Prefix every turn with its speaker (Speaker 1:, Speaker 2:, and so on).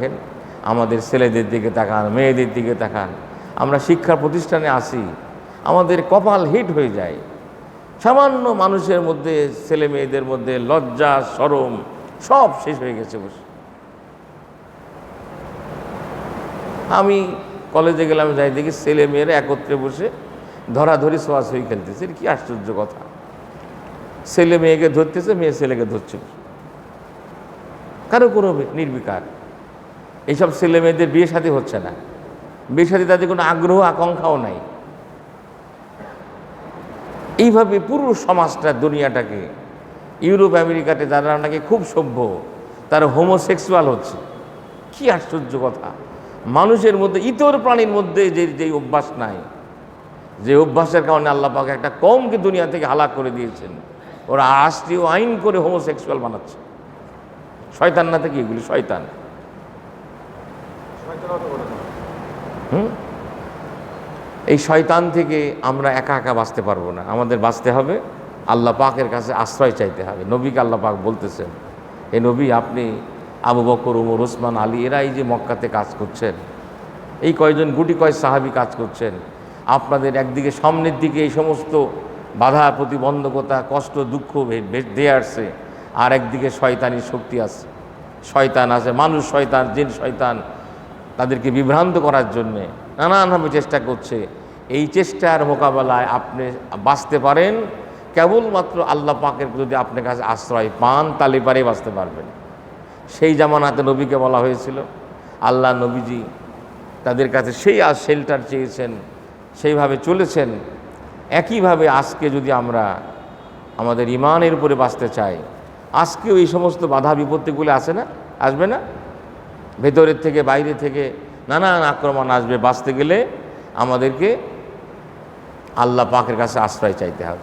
Speaker 1: দেখেন, আমাদের ছেলেদের দিকে তাকান মেয়েদের দিকে তাকান। আমরা শিক্ষা প্রতিষ্ঠানে আসি আমাদের কপাল হিট হয়ে যায়। সামান্য মানুষের মধ্যে ছেলে মেয়েদের মধ্যে লজ্জা সরম সব শেষ হয়ে গেছে বসে। আমি কলেজে গেলাম যাই দেখি ছেলে মেয়েরা একত্রে বসে ধরাধরি ছোঁয়াছুঁই খেলতেছে। কি আশ্চর্য কথা। ছেলে মেয়েকে ধরতেছে মেয়ে ছেলেকে ধরছে। কারও কোনো নির্বিকার। এইসব ছেলে মেয়েদের বিয়ে সাথে হচ্ছে না। বিয়ে সাথে তাদের কোনো আগ্রহ, আকাঙ্ক্ষাও নাই। এইভাবে পুরো সমাজটা, দুনিয়াটাকে, ইউরোপ, আমেরিকাতে যারা নাকি খুব সভ্য, তারা হোমোসেক্সুয়াল হচ্ছে। কি আশ্চর্য কথা। মানুষের মধ্যে, ইতর প্রাণীর মধ্যে যে যে অভ্যাস নাই, যে অভ্যাসের কারণে আল্লাহ পাক একটা কমকে দুনিয়া থেকে হালাক করে দিয়েছেন। ওরা রাষ্ট্রীয় আইন করে হোমোসেক্সুয়াল বানাচ্ছে। শয়তান না থেকে এগুলি, শয়তান। এই শয়তান থেকে আমরা একা একা বাঁচতে পারব না। আমাদের বাঁচতে হবে, আল্লাহ পাকের কাছে আশ্রয় চাইতে হবে। নবীকে আল্লাহ পাক বলতেছেন এ নবী, আপনি আবু বকর, উমর ওসমান আলী এরা এই যে মক্কাতে কাজ করছেন, এই কয়জন গুটি কয় সাহাবি কাজ করছেন, আপনাদের একদিকে সামনের দিকে এই সমস্ত বাধা, প্রতিবন্ধকতা, কষ্ট, দুঃখ দিয়ে আসছে, আর একদিকে শয়তানি শক্তি আছে। শয়তান আছে, মানুষ শয়তান, জিন শয়তান তাদেরকে বিভ্রান্ত করার জন্যে নানানভাবে চেষ্টা করছে। এই চেষ্টার মোকাবেলায় আপনি বাঁচতে পারেন। কেবলমাত্র আল্লাহ পাকের যদি আপনার কাছে আশ্রয় পান তালে পারে বাঁচতে পারবেন। সেই জামানাতে নবীকে বলা হয়েছিল, আল্লাহ নবীজি তাদের কাছে সেই আর শেল্টার চেয়েছেন, সেইভাবে চলেছেন। একইভাবে আজকে যদি আমরা আমাদের ইমানের উপরে বাঁচতে চাই, আজকেও এই সমস্ত বাধা বিপত্তিগুলো আসে না? আসবে না? ভেতরের থেকে, বাইরে থেকে নানান আক্রমণ আসবে। বাঁচতে গেলে আমাদেরকে আল্লাহ পাকের কাছে আশ্রয় চাইতে হবে।